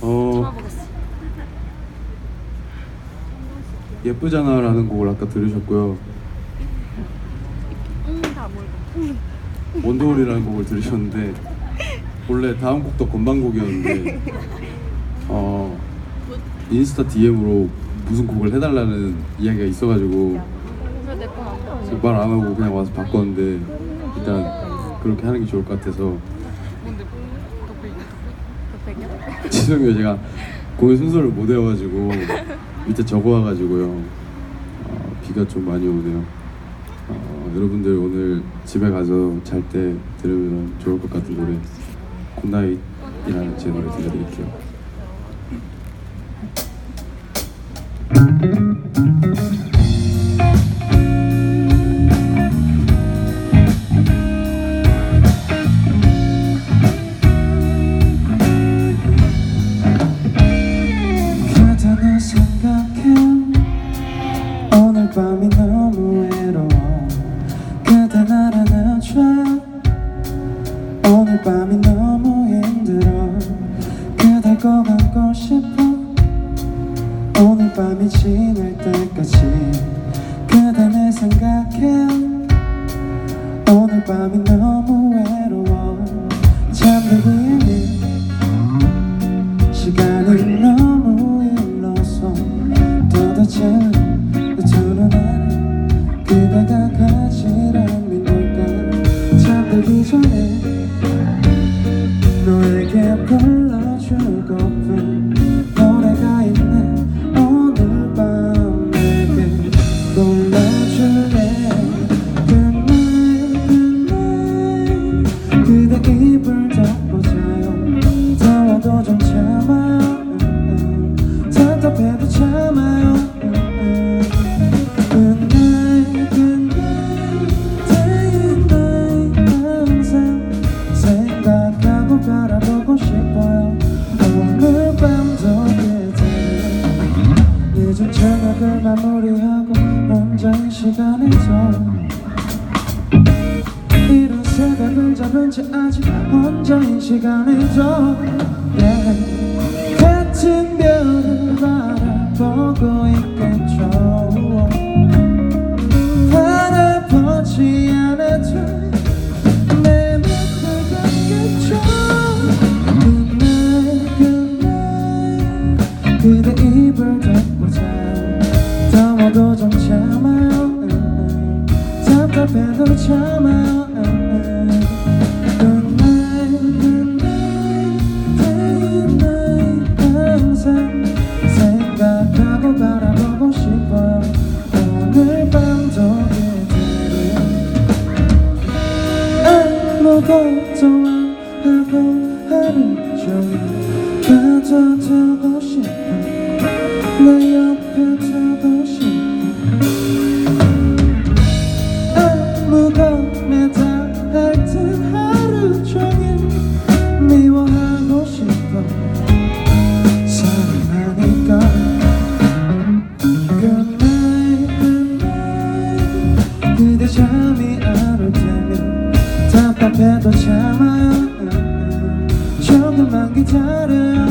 어. 예쁘잖아라는 곡을 아까 들으셨고요. 원더홀이라는 곡을 들으셨는데 원래 다음 곡도 건방곡이었는데 어 인스타 DM으로 무슨 곡을 해달라는 이야기가 있어가지고 말 안 하고 그냥 와서 바꿨는데 일단 그렇게 하는 게 좋을 것 같아서? 죄송해요. 제가 공연 순서를 못 외워가지고 밑에 적어와가지고요. 어, 비가 좀 많이 오네요. 어, 여러분들 오늘 집에 가서 잘 때 들으면 좋을 것 같은 노래 굿나잇이라는 제 노래 들려드릴게요 밤이 너무 외로워. 그대 나를 안아줘. 오늘 밤이 너무 힘들어. 그댈 꼭 안고 싶어. 오늘 밤이 지날 때까지 그대를 생각해 오늘 밤이 너무 외로워. 잠들기 내게 늦은 저녁을 마무리하고 혼자인 시간에서 이런 새벽을 잡은 채 아직 혼자인 시간에도 yeah. 같은 별을 바라보고 있겠죠. 바라보지 않아도 내 맘을 그대를 아무것도 안 하고 하루 종일 가둬두고 싶어 음. 조금만 기다려요